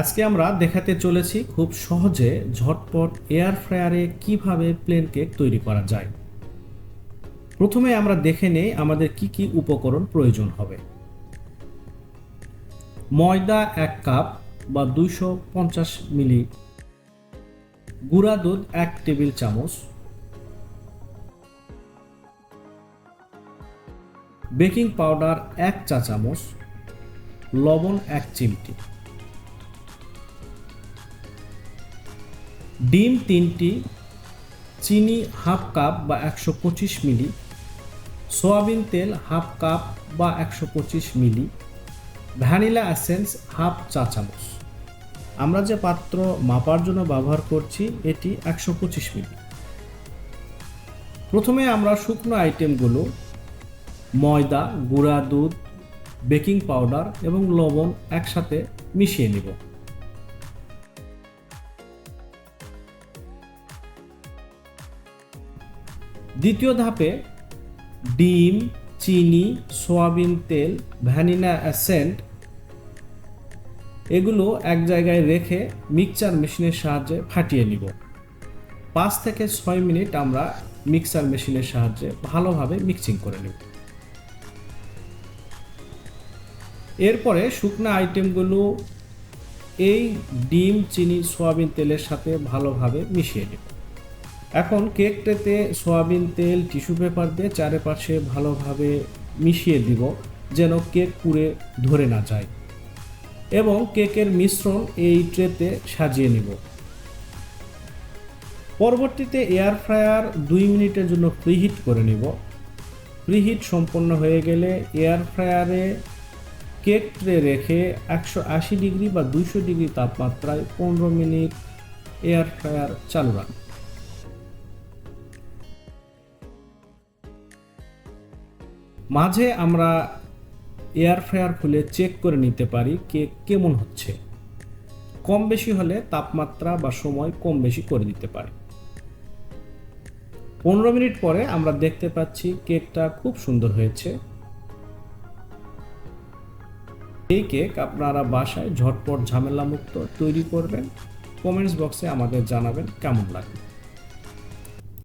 আজকে আমরা দেখাতে চলেছি খুব সহজে ঝটপট এয়ার ফ্রায়ারে কীভাবে প্লেন কেক তৈরি করা যায়। প্রথমে আমরা দেখে নেই আমাদের কি কি উপকরণ প্রয়োজন হবে। ময়দা এক কাপ বা দুইশো পঞ্চাশ মিলি গুঁড়া দুধ এক টেবিল চামচ। বেকিং পাউডার এক চা চামচ। লবণ এক চিমটি। ডিম তিনটি, চিনি হাফ কাপ বা একশো পঁচিশ মিলি, সয়াবিন তেল হাফ কাপ বা একশো পঁচিশ মিলি, ভ্যানিলা অ্যাসেন্স হাফ চা চামচ। আমরা যে পাত্র মাপার জন্য ব্যবহার করছি, এটি একশো পঁচিশ মিলি। প্রথমে আমরা শুকনো আইটেমগুলো, ময়দা, গুঁড়া দুধ, বেকিং পাউডার এবং লবণ একসাথে মিশিয়ে নেব। দ্বিতীয় ধাপে ডিম, চিনি, সয়াবিন তেল, ভ্যানিলা, অ্যাসেন্ট এগুলো এক জায়গায় রেখে মিক্সচার মেশিনের সাহায্যে ফাটিয়ে নিব। পাঁচ থেকে ছয় মিনিট আমরা মিক্সার মেশিনের সাহায্যে ভালোভাবে মিক্সিং করে নেব। এরপরে শুকনো আইটেমগুলো এই ডিম, চিনি, সয়াবিন তেলের সাথে ভালোভাবে মিশিয়ে নেব। এখন কেক ট্রেতে সয়াবিন তেল, টিস্যু পেপার দিয়ে চারিপাশে ভালোভাবে মিশিয়ে দিব, যেন কেক পুড়ে ধরে না যায়। এবং কেকের মিশ্রণ এই ট্রেতে সাজিয়ে নিব। পরবর্তীতে এয়ার ফ্রায়ার দুই মিনিটের জন্য প্রিহিট করে নিব। প্রিহিট সম্পন্ন হয়ে গেলে এয়ার ফ্রায়ারে কেক ট্রে রেখে একশো আশি ডিগ্রি বা দুইশো ডিগ্রি তাপমাত্রায় পনেরো মিনিট এয়ার ফ্রায়ার চালু রাখব। মাঝে আমরা এয়ার ফ্রায়ার খুলে চেক করে নিতে পারি কেক কেমন হচ্ছে। কম বেশি হলে তাপমাত্রা বা সময় কম বেশি করে দিতে পারি। পনেরো মিনিট পরে আমরা দেখতে পাচ্ছি কেকটা খুব সুন্দর হয়েছে। এই কেক আপনারা বাসায় ঝটপট ঝামেলা মুক্ত তৈরি করবেন। কমেন্টস বক্সে আমাদের জানাবেন কেমন লাগে